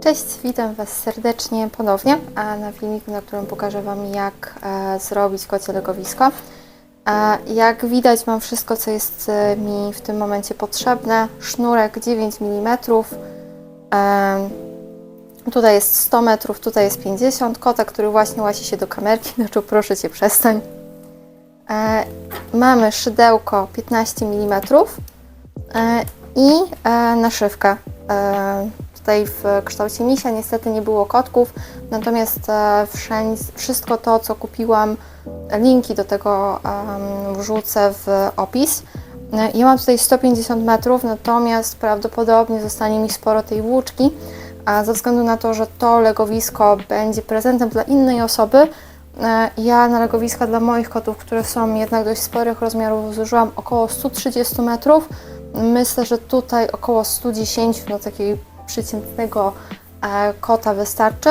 Cześć, witam Was serdecznie ponownie na filmiku, na którym pokażę Wam jak e, zrobić kocie legowisko. E, jak widać mam wszystko, co jest e, mi w tym momencie potrzebne. Sznurek 9 mm, tutaj jest 100 metrów, tutaj jest 50. Kota, który właśnie łasi się do kamerki, znaczy proszę Cię przestań. Mamy szydełko 15 mm i naszywkę. Tutaj w kształcie misia niestety nie było kotków, natomiast e, wszędzie, wszystko to, co kupiłam, linki do tego wrzucę w opis. E, Ja mam tutaj 150 metrów, natomiast prawdopodobnie zostanie mi sporo tej włóczki, a ze względu na to, że to legowisko będzie prezentem dla innej osoby, e, ja na legowiska dla moich kotów, które są jednak dość sporych rozmiarów, zużyłam około 130 metrów. Myślę, że tutaj około 110 do takiego przeciętnego e, kota wystarczy.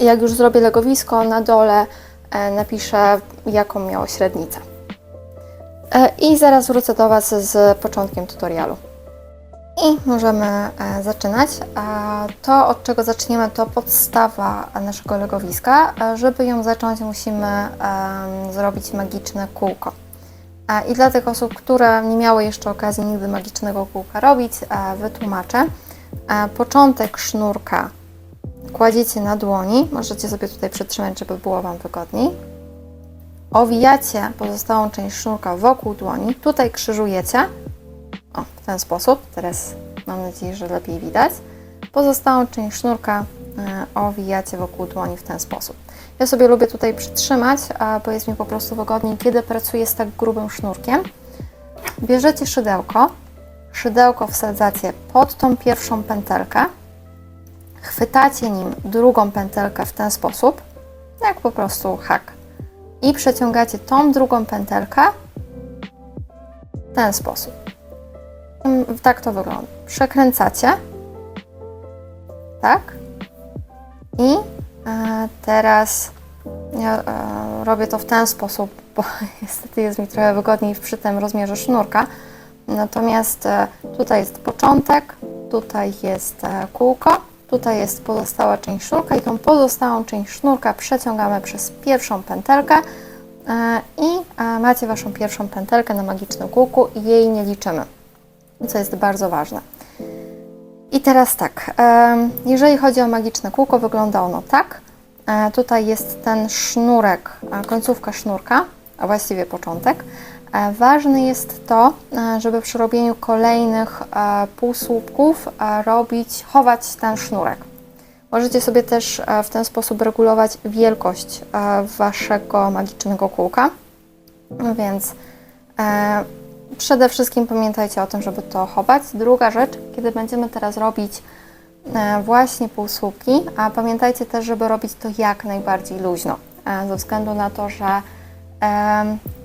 Jak już zrobię legowisko, na dole e, napiszę, jaką miało średnicę. E, I zaraz wrócę do Was z początkiem tutorialu. I możemy zaczynać. To, od czego zaczniemy, to podstawa naszego legowiska. Żeby ją zacząć, musimy zrobić magiczne kółko. I dla tych osób, które nie miały jeszcze okazji nigdy magicznego kółka robić, wytłumaczę. Początek sznurka kładziecie na dłoni, możecie sobie tutaj przytrzymać, żeby było Wam wygodniej. Owijacie pozostałą część sznurka wokół dłoni, tutaj krzyżujecie, o, w ten sposób, teraz mam nadzieję, że lepiej widać. Pozostałą część sznurka e, owijacie wokół dłoni w ten sposób. Ja sobie lubię tutaj przytrzymać, bo jest mi po prostu wygodniej, kiedy pracuję z tak grubym sznurkiem. Bierzecie szydełko, szydełko wsadzacie pod tą pierwszą pętelkę, chwytacie nim drugą pętelkę w ten sposób, jak po prostu hak. I przeciągacie tą drugą pętelkę w ten sposób. Mm, Tak to wygląda. Przekręcacie. Tak. I e, teraz ja e, robię to w ten sposób, bo niestety jest mi trochę wygodniej przy tym rozmiarze sznurka. Natomiast e, tutaj jest początek, tutaj jest e, kółko, tutaj jest pozostała część sznurka i tą pozostałą część sznurka przeciągamy przez pierwszą pętelkę e, i macie Waszą pierwszą pętelkę na magicznym kółku i jej nie liczymy, co jest bardzo ważne. I teraz tak, jeżeli chodzi o magiczne kółko, wygląda ono tak. Tutaj jest ten sznurek, końcówka sznurka, a właściwie początek. E, Ważne jest to, e, żeby przy robieniu kolejnych e, półsłupków robić, chować ten sznurek. Możecie sobie też w ten sposób regulować wielkość waszego magicznego kółka. No więc przede wszystkim pamiętajcie o tym, żeby to chować. Druga rzecz, kiedy będziemy teraz robić właśnie półsłupki, a pamiętajcie też, żeby robić to jak najbardziej luźno, ze względu na to, że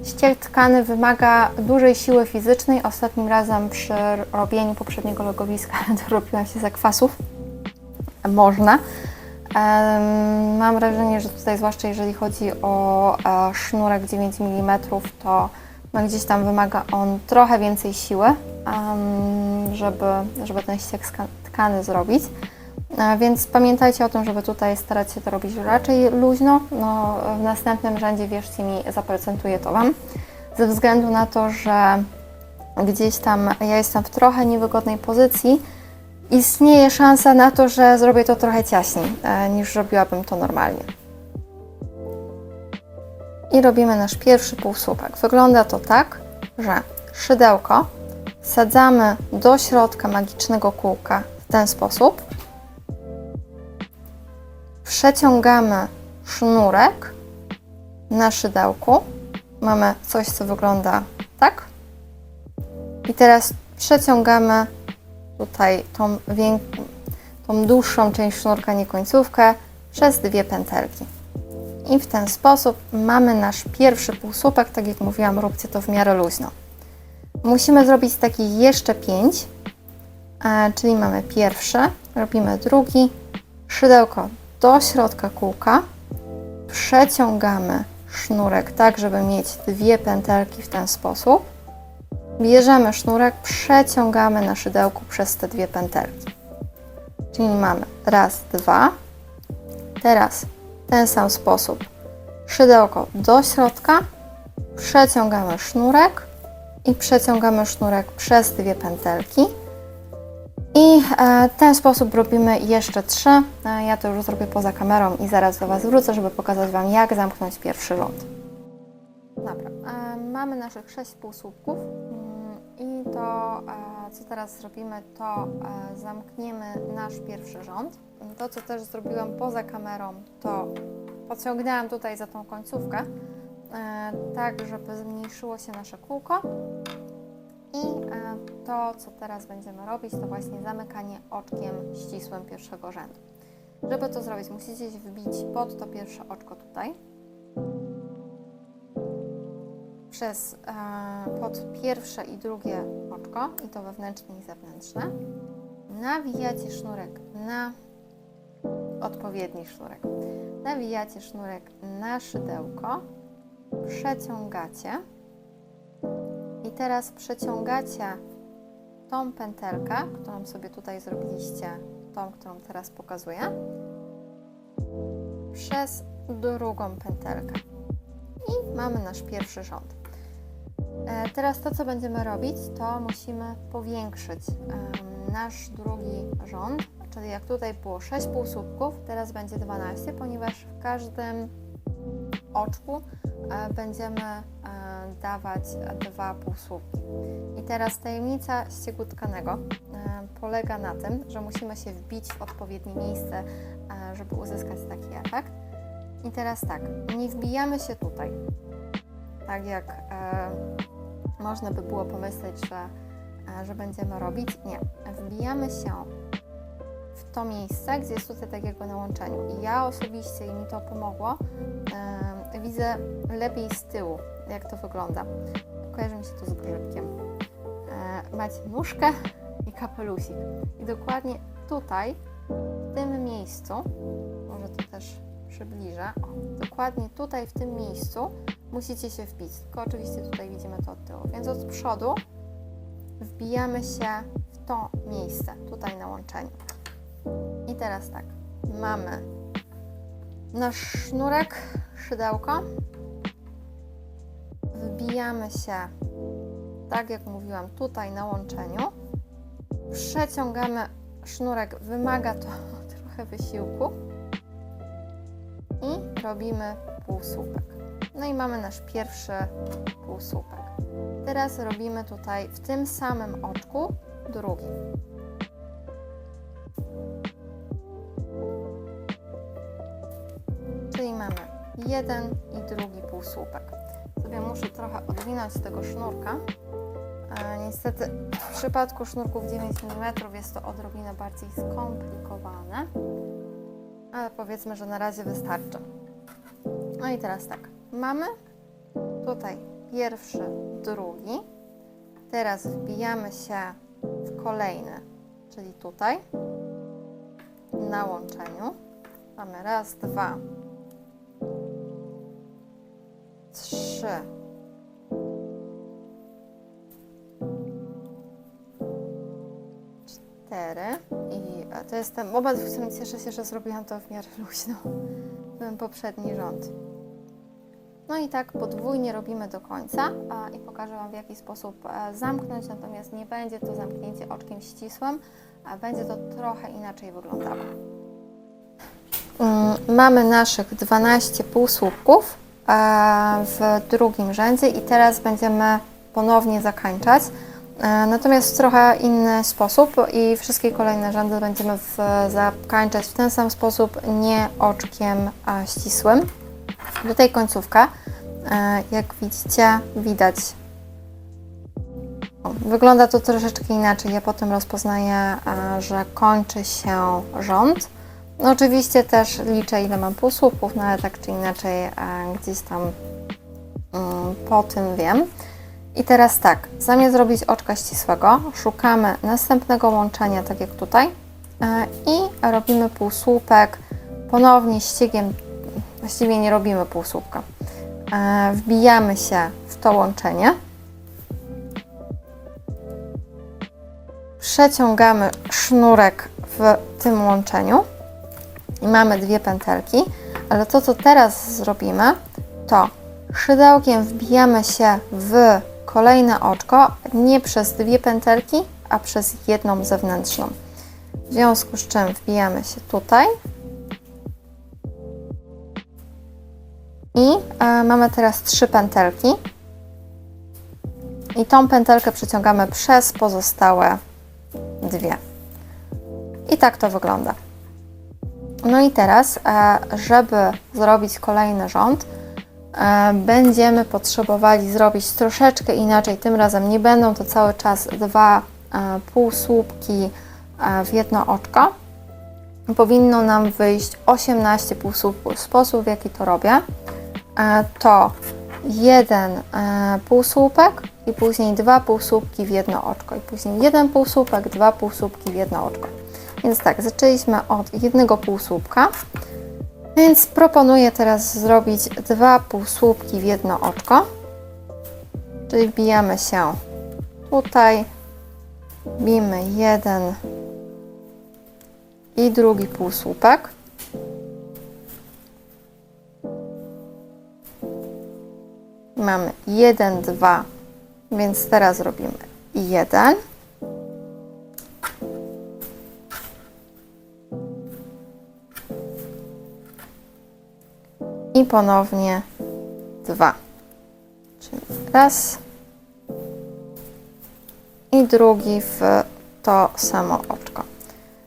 ściek tkany wymaga dużej siły fizycznej. Ostatnim razem przy robieniu poprzedniego logowiska dorobiłam się zakwasów. Można. Mam wrażenie, że tutaj, zwłaszcza jeżeli chodzi o e, sznurek 9 mm, to no, gdzieś tam wymaga on trochę więcej siły, żeby, żeby ten ściek tkany zrobić. Więc pamiętajcie o tym, żeby tutaj starać się to robić raczej luźno. No, w następnym rzędzie, wierzcie mi, zaprezentuję to Wam. Ze względu na to, że gdzieś tam ja jestem w trochę niewygodnej pozycji, istnieje szansa na to, że zrobię to trochę ciaśniej e, niż robiłabym to normalnie. I robimy nasz pierwszy półsłupek. Wygląda to tak, że szydełko wsadzamy do środka magicznego kółka w ten sposób. Przeciągamy sznurek na szydełku. Mamy coś, co wygląda tak. I teraz przeciągamy tutaj tą, tą dłuższą część sznurka, nie końcówkę, przez dwie pętelki. I w ten sposób mamy nasz pierwszy półsłupek. Tak jak mówiłam, róbcie to w miarę luźno. Musimy zrobić taki jeszcze pięć, e, czyli mamy pierwszy, robimy drugi, szydełko do środka kółka, przeciągamy sznurek tak, żeby mieć dwie pętelki w ten sposób. Bierzemy sznurek, przeciągamy na szydełku przez te dwie pętelki. Czyli mamy raz, dwa. Teraz ten sam sposób szydełko do środka, przeciągamy sznurek i przeciągamy sznurek przez dwie pętelki. I e, ten sposób robimy jeszcze trzy. E, ja to już zrobię poza kamerą i zaraz do Was wrócę, żeby pokazać Wam, jak zamknąć pierwszy rząd. Dobra, e, mamy naszych sześć półsłupków mm, i to, e, co teraz zrobimy, to zamkniemy nasz pierwszy rząd. To, co też zrobiłam poza kamerą, to pociągnęłam tutaj za tą końcówkę, tak, żeby zmniejszyło się nasze kółko. I e, to, co teraz będziemy robić, to właśnie zamykanie oczkiem ścisłym pierwszego rzędu. Żeby to zrobić, musicie wbić pod to pierwsze oczko tutaj. Przez e, pod pierwsze i drugie oczko, i to wewnętrzne i zewnętrzne. Nawijacie sznurek na odpowiedni sznurek. Nawijacie sznurek na szydełko, przeciągacie. I teraz przeciągacie tą pętelkę, którą sobie tutaj zrobiliście, tą, którą teraz pokazuję, przez drugą pętelkę. I mamy nasz pierwszy rząd. E, Teraz to, co będziemy robić, to musimy powiększyć nasz drugi rząd, czyli jak tutaj było 6 półsłupków, teraz będzie 12, ponieważ w każdym oczku e, będziemy e, dawać dwa półsłupki. I teraz tajemnica ściegu tkanego e, polega na tym, że musimy się wbić w odpowiednie miejsce, e, żeby uzyskać taki efekt. I teraz tak, nie wbijamy się tutaj, tak jak e, można by było pomyśleć, że, że będziemy robić. Nie, wbijamy się w to miejsce, gdzie jest tutaj tak jakby na łączeniu. I ja osobiście, i mi to pomogło, widzę lepiej z tyłu, jak to wygląda. Kojarzy mi się to z grzybkiem. E, macie nóżkę i kapelusik. I dokładnie tutaj, w tym miejscu, może to też przybliżę, o, dokładnie tutaj w tym miejscu musicie się wbić. Tylko oczywiście tutaj widzimy to od tyłu. Więc od przodu wbijamy się w to miejsce, tutaj na łączeniu. I teraz tak, mamy nasz sznurek, szydełko. Wbijamy się, tak jak mówiłam, tutaj na łączeniu. Przeciągamy sznurek, wymaga to trochę wysiłku. I robimy półsłupek. No i mamy nasz pierwszy półsłupek. Teraz robimy tutaj w tym samym oczku drugi. Czyli mamy jeden i drugi półsłupek. Sobie muszę trochę odwinąć tego sznurka. E, niestety w przypadku sznurków 9 mm jest to odrobinę bardziej skomplikowane, ale powiedzmy, że na razie wystarczy. No i teraz tak, mamy tutaj pierwszy, drugi. Teraz wbijamy się w kolejny, czyli tutaj, na łączeniu. Mamy raz, dwa, trzy, cztery. I e, to jest ten moment, w którym cieszę się, że zrobiłam to w miarę luźno. Ten poprzedni rząd. No i tak podwójnie robimy do końca a, i pokażę Wam w jaki sposób e, zamknąć, natomiast nie będzie to zamknięcie oczkiem ścisłym, a będzie to trochę inaczej wyglądało. Mm, Mamy naszych 12 półsłupków w drugim rzędzie i teraz będziemy ponownie zakańczać. E, Natomiast w trochę inny sposób i wszystkie kolejne rzędy będziemy w, zakańczać w ten sam sposób, nie oczkiem ścisłym. Tutaj końcówka, e, jak widzicie, widać. Wygląda to troszeczkę inaczej. Ja potem rozpoznaję, e, że kończy się rząd. No oczywiście też liczę, ile mam półsłupków, no ale tak czy inaczej e, gdzieś tam mm, po tym wiem. I teraz tak, zamiast zrobić oczka ścisłego, szukamy następnego łączenia, tak jak tutaj, e, i robimy półsłupek ponownie ściegiem właściwie nie robimy półsłupka. E, Wbijamy się w to łączenie. Przeciągamy sznurek w tym łączeniu i mamy dwie pętelki, ale to, co teraz zrobimy, to szydełkiem wbijamy się w kolejne oczko, nie przez dwie pętelki, a przez jedną zewnętrzną. W związku z czym wbijamy się tutaj i e, mamy teraz trzy pętelki. I tą pętelkę przeciągamy przez pozostałe dwie. I tak to wygląda. No i teraz, e, żeby zrobić kolejny rząd, e, będziemy potrzebowali zrobić troszeczkę inaczej. Tym razem nie będą to cały czas dwa e, półsłupki w jedno oczko. Powinno nam wyjść 18 półsłupków. Sposób, w jaki to robię, to jeden półsłupek i później dwa półsłupki w jedno oczko i później jeden półsłupek, dwa półsłupki w jedno oczko. Więc tak, zaczęliśmy od jednego półsłupka, więc proponuję teraz zrobić dwa półsłupki w jedno oczko, czyli wbijamy się tutaj, bijmy jeden i drugi półsłupek. Mamy jeden, dwa, więc teraz robimy jeden. Ponownie dwa. Czyli raz i drugi w to samo oczko.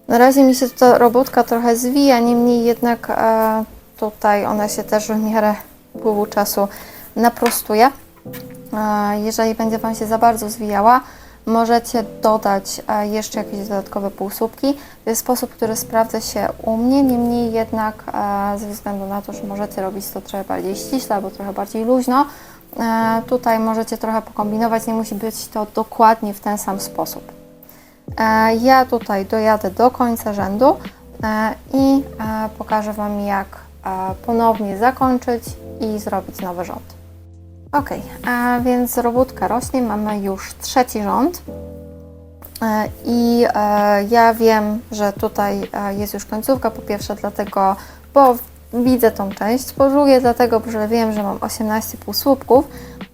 Na razie mi się ta robótka trochę zwija, niemniej jednak e, tutaj ona się też w miarę upływu czasu naprostuje. E, jeżeli będzie Wam się za bardzo zwijała, możecie dodać e, jeszcze jakieś dodatkowe półsłupki. To jest sposób, który sprawdza się u mnie, niemniej jednak e, ze względu na to, że możecie robić to trochę bardziej ściśle albo trochę bardziej luźno, tutaj możecie trochę pokombinować, nie musi być to dokładnie w ten sam sposób. Ja tutaj dojadę do końca rzędu i pokażę Wam, jak ponownie zakończyć i zrobić nowy rząd. Ok, a więc robótka rośnie, mamy już trzeci rząd. E, I e, ja wiem, że tutaj e, jest już końcówka, po pierwsze dlatego, bo widzę tą część, po drugie dlatego, że wiem, że mam 18 półsłupków,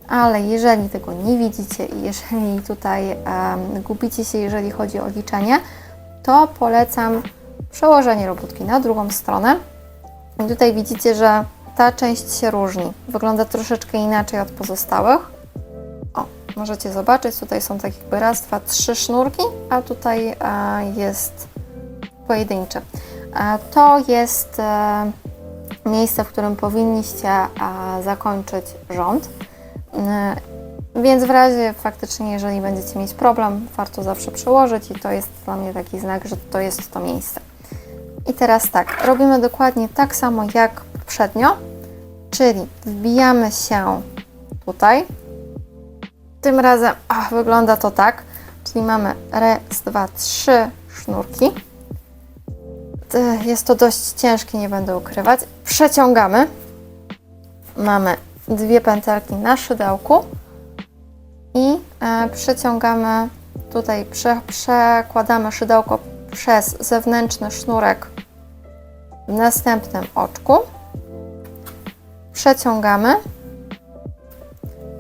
ale jeżeli tego nie widzicie i jeżeli tutaj gubicie się, jeżeli chodzi o liczenie, to polecam przełożenie robótki na drugą stronę. I tutaj widzicie, że ta część się różni. Wygląda troszeczkę inaczej od pozostałych. O, możecie zobaczyć, tutaj są tak jakby raz, dwa, trzy sznurki, a tutaj a, jest pojedyncze. A, to jest e, miejsce, w którym powinniście zakończyć rząd. E, więc w razie faktycznie, jeżeli będziecie mieć problem, warto zawsze przełożyć i to jest dla mnie taki znak, że to jest to miejsce. I teraz tak, robimy dokładnie tak samo jak poprzednio, czyli wbijamy się tutaj. Tym razem ach, wygląda to tak, czyli mamy raz, dwa, trzy sznurki. Jest to dość ciężkie, nie będę ukrywać. Przeciągamy. Mamy dwie pętelki na szydełku i e, przeciągamy tutaj, prze, przekładamy szydełko przez zewnętrzny sznurek w następnym oczku przeciągamy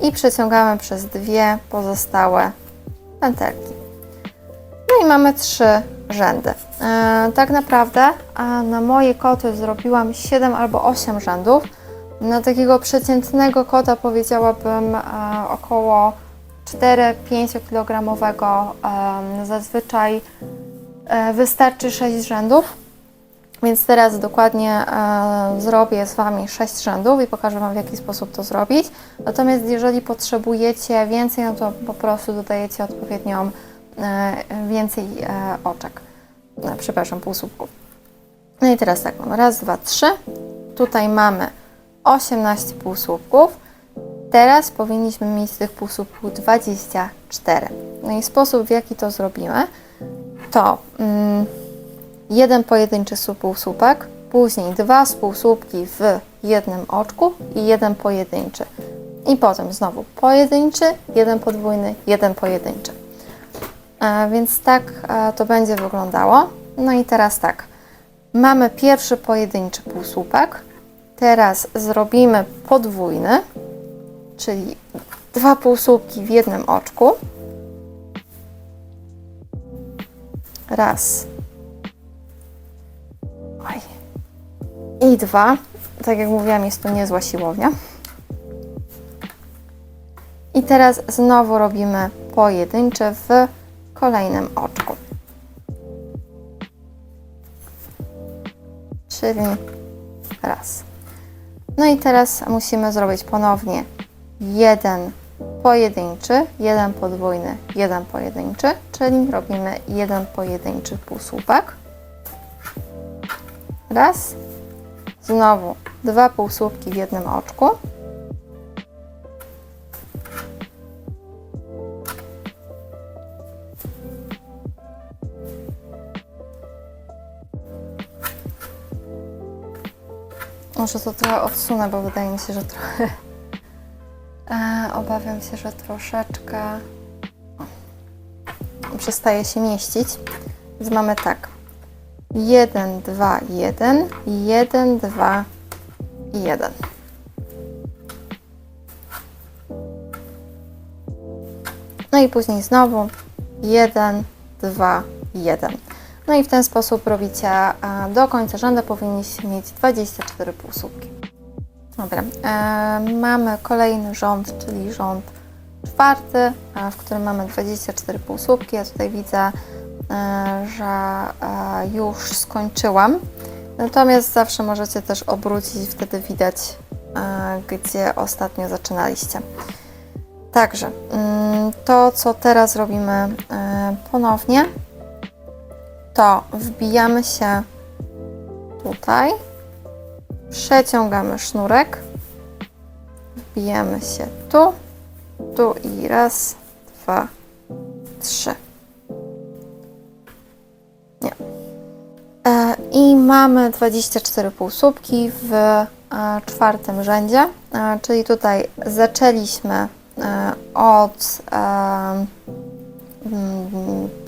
i przeciągamy przez dwie pozostałe pętelki. No i mamy trzy rzędy. E, tak naprawdę na moje koty zrobiłam 7 albo 8 rzędów. Na takiego przeciętnego kota powiedziałabym e, około 4-5 kg. Zazwyczaj e, wystarczy 6 rzędów. Więc teraz dokładnie e, zrobię z Wami 6 rzędów i pokażę Wam w jaki sposób to zrobić. Natomiast jeżeli potrzebujecie więcej, no to po prostu dodajecie odpowiednią e, więcej e, oczek. Przepraszam, półsłupków. No i teraz tak, raz, dwa, trzy. Tutaj mamy 18 półsłupków. Teraz powinniśmy mieć tych półsłupków 24. No i sposób w jaki to zrobimy, to... Mm, jeden pojedynczy półsłupek, później dwa spółsłupki w jednym oczku i jeden pojedynczy. I potem znowu pojedynczy, jeden podwójny, jeden pojedynczy. A więc tak to będzie wyglądało. No i teraz tak. Mamy pierwszy pojedynczy półsłupek. Teraz zrobimy podwójny, czyli dwa półsłupki w jednym oczku. Raz. I dwa. Tak jak mówiłam, jest to niezła siłownia. I teraz znowu robimy pojedyncze w kolejnym oczku. Czyli raz. No i teraz musimy zrobić ponownie jeden pojedynczy, jeden podwójny, jeden pojedynczy, czyli robimy jeden pojedynczy półsłupek. Raz. Znowu dwa półsłupki w jednym oczku. Może to trochę odsunę, bo wydaje mi się, że trochę. E, obawiam się, że troszeczkę przestaje się mieścić. Więc mamy tak. 1, 2, 1, 1, 2 i 1. No i później znowu 1, 2, 1. No i w ten sposób robicie do końca rzędu powinniście mieć 24 półsłupki. Dobra, e, mamy kolejny rząd, czyli rząd czwarty, w którym mamy 24 półsłupki. Ja tutaj widzę, że e, już skończyłam. Natomiast zawsze możecie też obrócić, wtedy widać, e, gdzie ostatnio zaczynaliście. Także mm, to, co teraz robimy e, ponownie, to wbijamy się tutaj, przeciągamy sznurek, wbijamy się tu, tu i raz, dwa, trzy. Mamy 24 półsłupki w e, czwartym rzędzie, e, czyli tutaj zaczęliśmy e, od mm,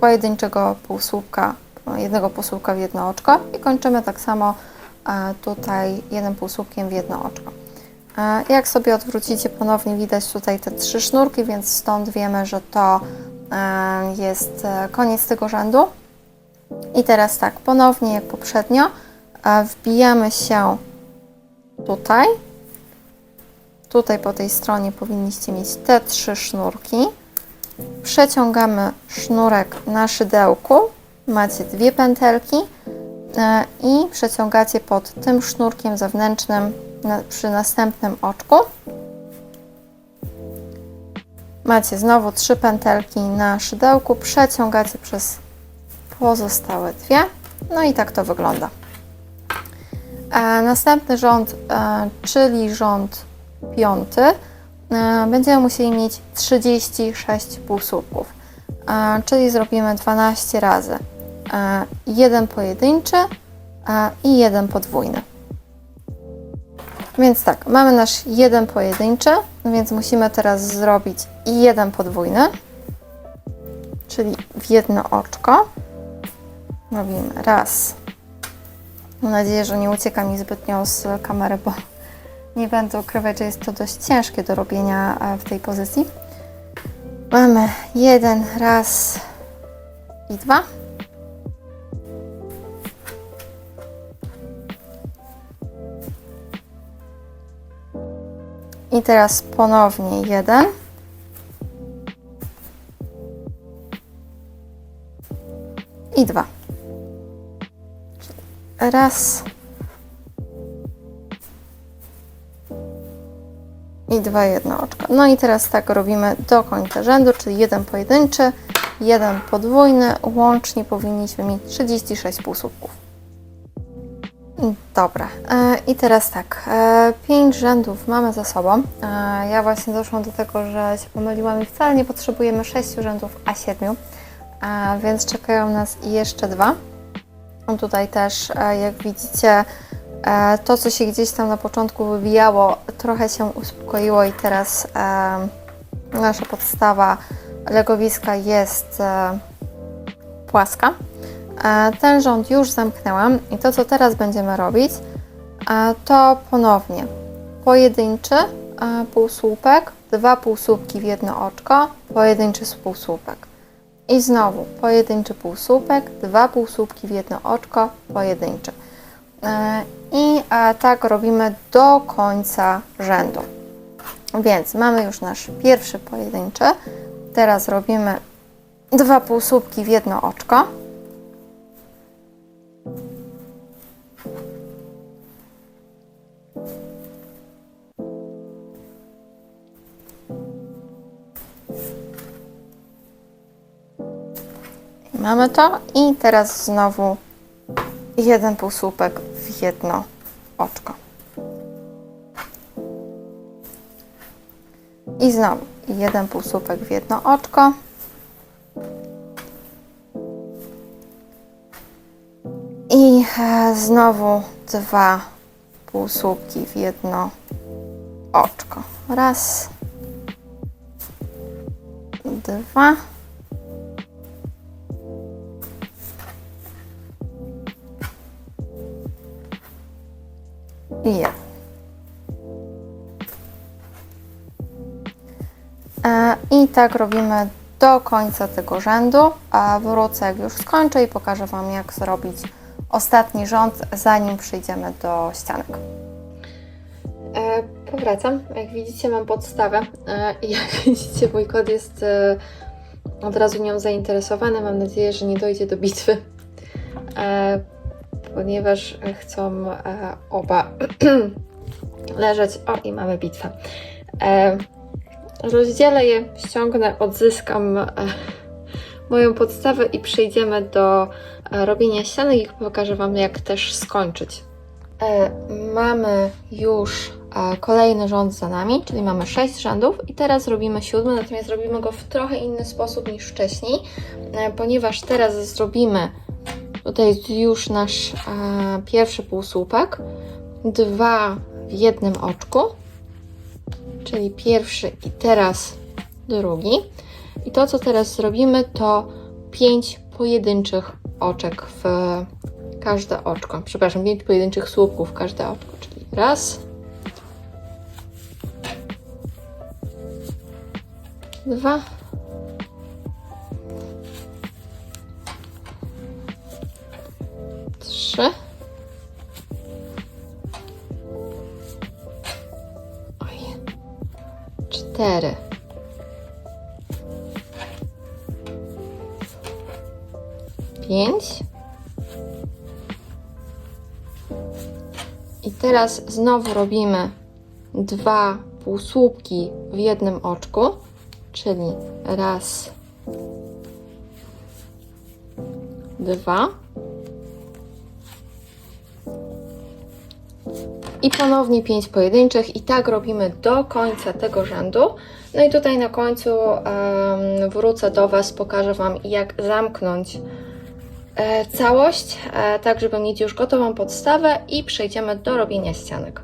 pojedynczego półsłupka, jednego półsłupka w jedno oczko i kończymy tak samo tutaj jednym półsłupkiem w jedno oczko. Jak sobie odwrócicie, ponownie widać tutaj te trzy sznurki, więc stąd wiemy, że to jest koniec tego rzędu. I teraz tak, ponownie jak poprzednio, wbijamy się tutaj. Tutaj po tej stronie powinniście mieć te trzy sznurki. Przeciągamy sznurek na szydełku. Macie dwie pętelki e, i przeciągacie pod tym sznurkiem zewnętrznym przy następnym oczku. Macie znowu trzy pętelki na szydełku, przeciągacie przez pozostałe dwie. No i tak to wygląda. E, następny rząd, e, czyli rząd piąty, e, będziemy musieli mieć 36 półsłupków, czyli zrobimy 12 razy. Jeden pojedynczy i jeden podwójny. Więc tak, mamy nasz jeden pojedynczy, więc musimy teraz zrobić jeden podwójny, czyli w jedno oczko. Robimy raz. Mam nadzieję, że nie ucieka mi zbytnio z kamery, bo nie będę ukrywać, że jest to dość ciężkie do robienia e, w tej pozycji. Mamy jeden, raz i dwa. I teraz ponownie jeden. I dwa. Raz. I dwa jedno oczko. No i teraz tak robimy do końca rzędu, czyli jeden pojedynczy, jeden podwójny. Łącznie powinniśmy mieć 36 półsłupków. Dobra, e, i teraz tak, e, pięć rzędów mamy za sobą. E, ja właśnie doszłam do tego, że się pomyliłam i wcale nie potrzebujemy sześciu rzędów, a siedmiu, więc czekają nas jeszcze dwa. Tutaj też, e, jak widzicie, e, to co się gdzieś tam na początku wywijało, trochę się uspokoiło i teraz e, nasza podstawa legowiska jest płaska. Ten rząd już zamknęłam i to, co teraz będziemy robić, to ponownie pojedynczy półsłupek, dwa półsłupki w jedno oczko, pojedynczy półsłupek. I znowu pojedynczy półsłupek, dwa półsłupki w jedno oczko, pojedynczy. E, I tak robimy do końca rzędu. Więc mamy już nasz pierwszy pojedynczy. Teraz robimy dwa półsłupki w jedno oczko. Mamy to i teraz znowu jeden półsłupek w jedno oczko. I znowu jeden półsłupek w jedno oczko. I e, znowu dwa półsłupki w jedno oczko. Raz, dwa. I jeden. E, I tak robimy do końca tego rzędu, wrócę jak już skończę i pokażę Wam jak zrobić ostatni rząd, zanim przyjdziemy do ścianek. E, powracam. Jak widzicie mam podstawę e, i jak widzicie mój kot jest e, od razu nią zainteresowany. Mam nadzieję, że nie dojdzie do bitwy, e, ponieważ chcą e, oba leżeć. O i mamy bitwę. E, rozdzielę je, ściągnę, odzyskam e, moją podstawę i przejdziemy do e, robienia ścianek i pokażę Wam, jak też skończyć. E, mamy już e, kolejny rząd za nami, czyli mamy 6 rzędów i teraz robimy siódmy, natomiast robimy go w trochę inny sposób niż wcześniej, e, ponieważ teraz zrobimy tutaj jest już nasz e, pierwszy półsłupek, dwa w jednym oczku, czyli pierwszy i teraz drugi. I to, co teraz zrobimy, to pięć pojedynczych oczek w każde oczko. Przepraszam, pięć pojedynczych słupków w każde oczko, czyli raz, dwa, cztery. pięć. I teraz znowu robimy dwa półsłupki w jednym oczku, czyli raz, dwa. I ponownie pięć pojedynczych i tak robimy do końca tego rzędu. No i tutaj na końcu em, wrócę do Was, pokażę Wam jak zamknąć e, całość, e, tak żeby mieć już gotową podstawę i przejdziemy do robienia ścianek.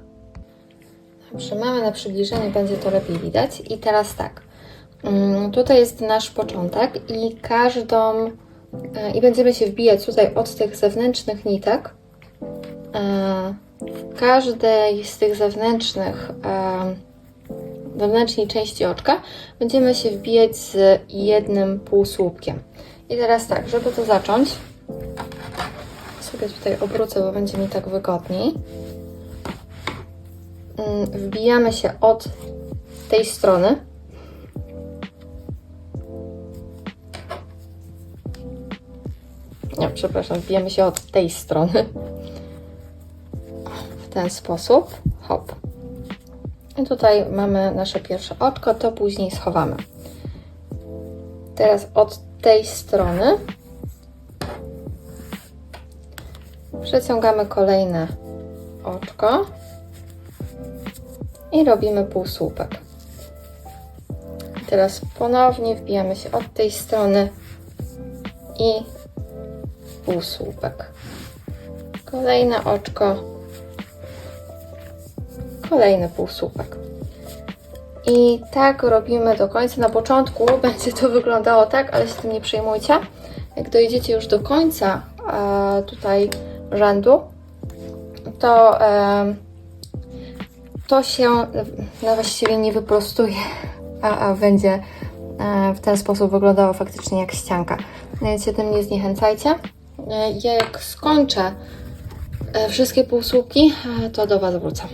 Dobrze, mamy na przybliżeniu, będzie to lepiej widać. I teraz tak, mm, tutaj jest nasz początek i każdą, e, i będziemy się wbijać tutaj od tych zewnętrznych nitek. E, każdej z tych zewnętrznych, wewnętrznej części oczka będziemy się wbijać z jednym półsłupkiem. I teraz tak, żeby to zacząć, sobie tutaj obrócę, bo będzie mi tak wygodniej. Mm, Wbijamy się od tej strony. Nie, przepraszam, wbijamy się od tej strony. Ten sposób. Hop. I tutaj mamy nasze pierwsze oczko, to później schowamy. Teraz od tej strony przeciągamy kolejne oczko i robimy półsłupek. Teraz ponownie wbijamy się od tej strony i półsłupek. Kolejne oczko, kolejny półsłupek. I tak robimy do końca. Na początku będzie to wyglądało tak, ale się tym nie przejmujcie. Jak dojedziecie już do końca e, tutaj rzędu, to e, to się no właściwie nie wyprostuje, a, a będzie e, w ten sposób wyglądało faktycznie jak ścianka. Więc się tym nie zniechęcajcie. E, Ja jak skończę e, wszystkie półsłupki, e, to do Was wrócę.